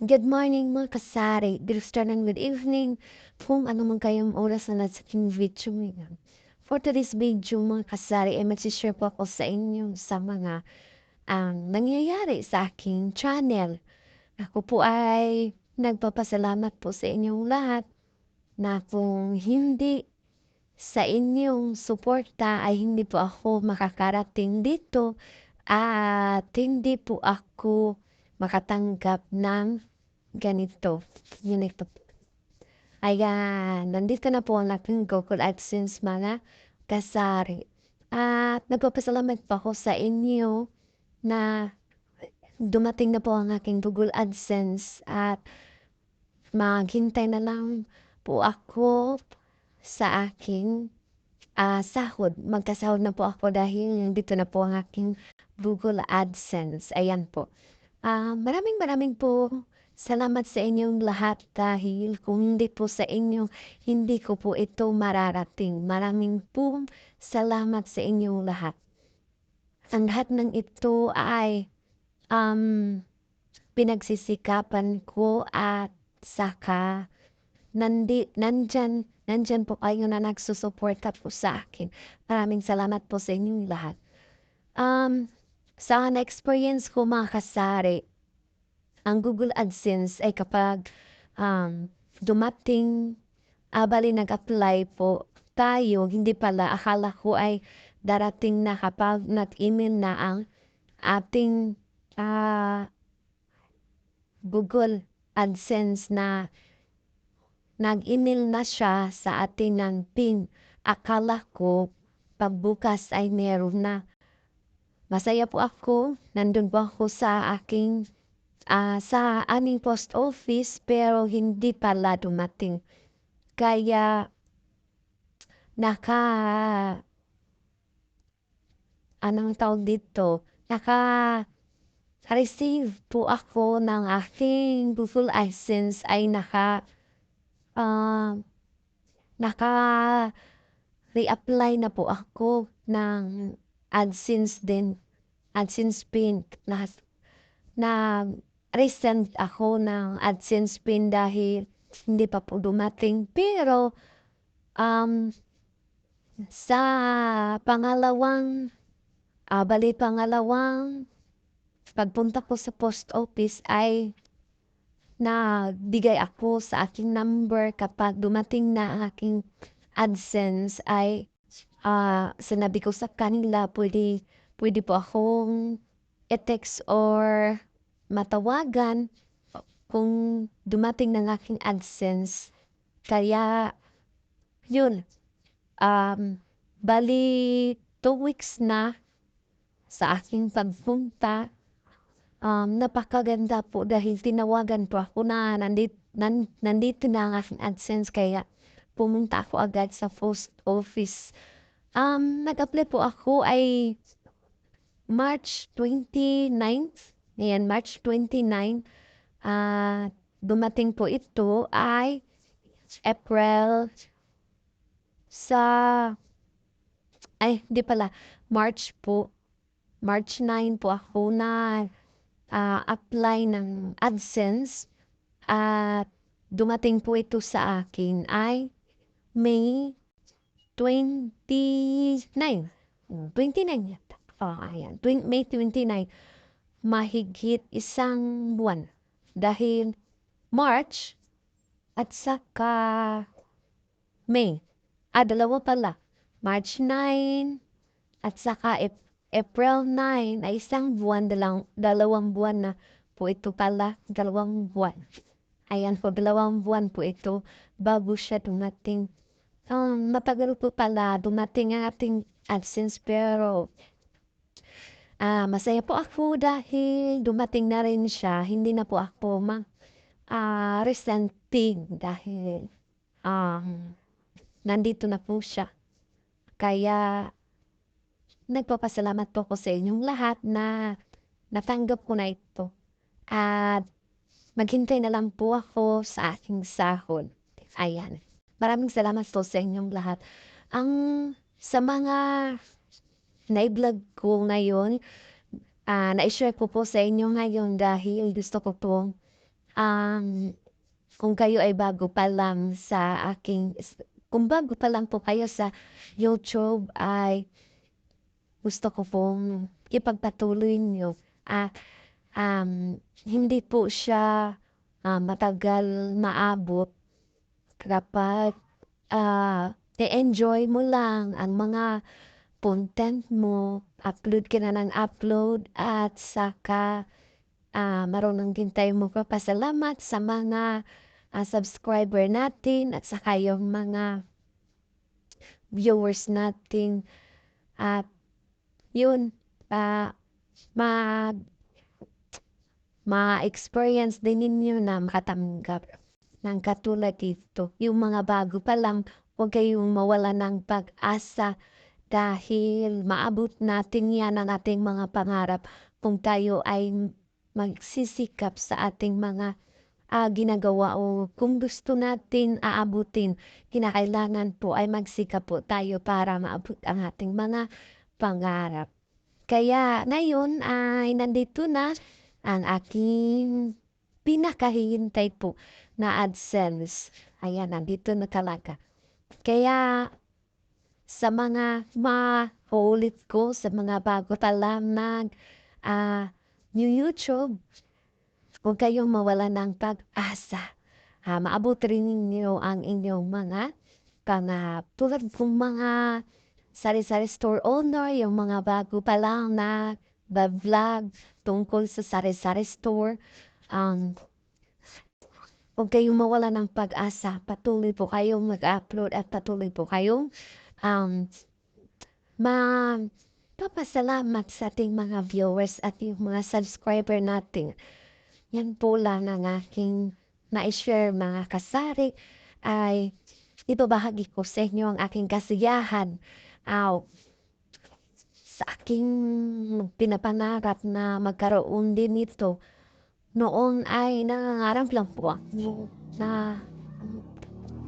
Good morning mga kasari. Good afternoon, good evening. Kung ano man kayong oras na nasa aking video ngayon. For today's video mga kasari ay magsishare po ako sa inyo sa mga ang nangyayari sa aking channel. Ako po ay nagpapasalamat po sa inyong lahat na kung hindi sa inyong suporta ay hindi po ako makakarating dito at hindi po ako makatanggap ng ganito. Ganito. Ayan, nandito na po ang aking Google AdSense mga kasari. At nagpapasalamat po ako sa inyo na dumating na po ang aking Google AdSense at maghintay na lang po ako sa aking uh, sahod. Magkasahod na po ako dahil dito na po ang aking Google AdSense. Ayan po. Uh, maraming maraming po salamat sa inyong lahat dahil kung hindi po sa inyo, hindi ko po ito mararating. Maraming po salamat sa inyong lahat. Ang lahat ng ito ay um, pinagsisikapan ko at saka nandi, nandyan, nandyan po kayo na nagsusuporta po sa akin. Maraming salamat po sa inyong lahat. Um, sa na-experience ko mga ang Google AdSense ay kapag um, dumating, abali ah, nag-apply po tayo, hindi pala, akala ko ay darating na kapag nag-email na ang ating uh, Google AdSense na nag-email na siya sa ating ng PIN. Akala ko pagbukas ay meron na Masaya po ako, nandun po ako sa aking, uh, sa aming post office pero hindi pala dumating. Kaya, naka, anong tawag dito, naka, receive po ako ng aking Google license ay naka, uh, naka, reapply na po ako ng AdSense din, AdSense pin na, na recent ako ng AdSense pin dahil hindi pa po dumating. Pero, um, sa pangalawang, uh, bali pangalawang pagpunta ko sa post office ay nagbigay ako sa aking number kapag dumating na aking AdSense ay uh, sinabi ko sa kanila, pwede, pwede po akong i-text or matawagan kung dumating ng aking AdSense. Kaya, yun, um, bali two weeks na sa aking pagpunta. Um, napakaganda po dahil tinawagan po ako na nandito, nan, nandito na ang aking AdSense kaya pumunta ako agad sa post office Um, nag-apply po ako ay March 29. Ayan, March 29. Uh, dumating po ito ay April sa ay, di pala, March po. March 9 po ako na uh, apply ng AdSense at dumating po ito sa akin ay May 29. 29 yata. Oh, ayan. May 29. Mahigit isang buwan. Dahil March at saka May. Ah, dalawa pala. March 9 at saka April 9 ay isang buwan, dalang, dalawang buwan na po ito pala, dalawang buwan. Ayan po, dalawang buwan po ito bago siya dumating Um, matagal po pala dumating ang ating AdSense pero ah, masaya po ako dahil dumating na rin siya. Hindi na po ako ma ah, resenting dahil um, nandito na po siya. Kaya nagpapasalamat po ako sa inyong lahat na natanggap ko na ito. At maghintay na lang po ako sa aking sahod. Ayan. Maraming salamat po sa inyong lahat. Ang sa mga na-vlog ko ngayon, uh, na-share ko po sa inyo ngayon dahil gusto ko po um, kung kayo ay bago pa lang sa aking kung bago pa lang po kayo sa YouTube ay gusto ko pong ipagpatuloy niyo. Ah, um, hindi po siya ah, matagal maabot kapag ah, te-enjoy mo lang ang mga content mo, upload ka na ng upload at saka ah, marunong din tayo magpapasalamat sa mga ah, subscriber natin at saka yung mga viewers natin at yun ah, ma ma-experience din ninyo na makatanggap ng katulad dito. Yung mga bago pa lang, huwag kayong mawala ng pag-asa dahil maabot natin yan ang ating mga pangarap kung tayo ay magsisikap sa ating mga ah, ginagawa o kung gusto natin aabutin, kinakailangan po ay magsikap po tayo para maabot ang ating mga pangarap. Kaya ngayon ay nandito na ang aking pinakahihintay po na AdSense. Ayan, nandito na talaga. Kaya sa mga maulit ko, sa mga bago pa lang nag ah, new YouTube, huwag kayong mawala ng pag-asa. Ah, maabot rin ninyo ang inyong mga pangarap. Tulad kong mga sari-sari store owner, yung mga bago pa lang na vlog tungkol sa sari-sari store. Um, huwag kayong mawala ng pag-asa. Patuloy po kayong mag-upload at patuloy po kayong um, magpapasalamat sa ating mga viewers at yung mga subscriber natin. Yan po lang ang aking na-share mga kasari. Ay ibabahagi ko sa inyo ang aking kasiyahan. Aw sa aking pinapangarap na magkaroon din ito. Noon ay nangangarap lang po ako na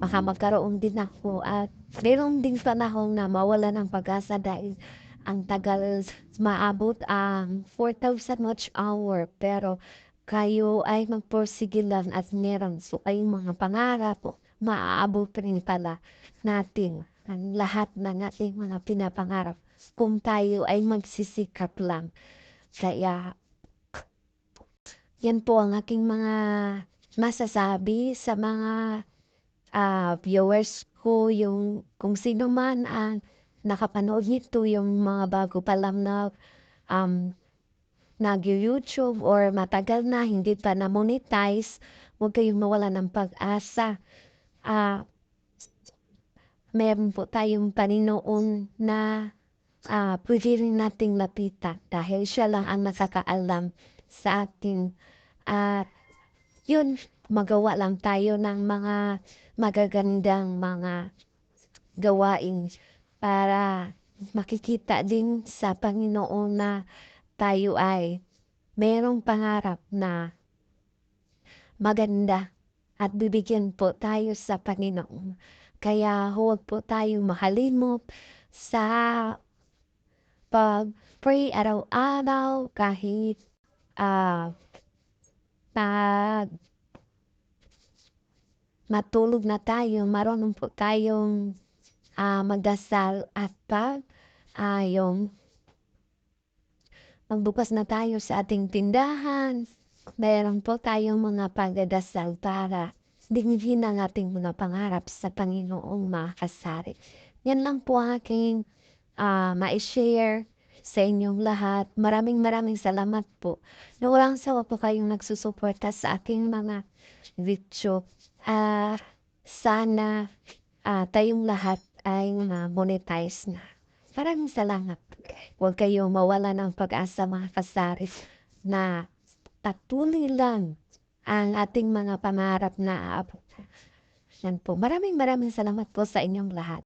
baka magkaroon din ako at meron ding panahon na mawala ng pag-asa dahil ang tagal maabot ang 4,000 watch hour pero kayo ay magpursige lang at meron so kayong mga pangarap maaabot rin pala natin ang lahat ng ating mga pinapangarap kung tayo ay magsisikap lang. Kaya yan po ang aking mga masasabi sa mga ah, viewers ko, yung kung sino man ang nakapanood nito, yung mga bago pa lang na um, nag-YouTube or matagal na hindi pa na-monetize, huwag kayong mawala ng pag-asa. Ah, meron po tayong Panginoon na ah, pwede rin nating lapitan dahil siya lang ang nakakaalam sa atin. At yun, magawa lang tayo ng mga magagandang mga gawain para makikita din sa Panginoon na tayo ay merong pangarap na maganda at bibigyan po tayo sa Panginoon. Kaya huwag po tayong makalimot sa pag-pray araw-araw kahit ah, pag matulog na tayo, marunong po tayong ah, magdasal at pag ah, yung magbukas na tayo sa ating tindahan, meron po tayong mga pagdadasal para dinggin ang ating mga pangarap sa Panginoong makasari. Yan lang po aking ah, ma-share sa inyong lahat. Maraming maraming salamat po. Na walang sawa po kayong nagsusuporta sa aking mga video. Ah, sana ah, tayong lahat ay ma-monetize na. Maraming salamat. Huwag kayong mawala ng pag-asa mga kasari na patuloy lang ang ating mga pangarap na aabot. Yan po. Maraming maraming salamat po sa inyong lahat.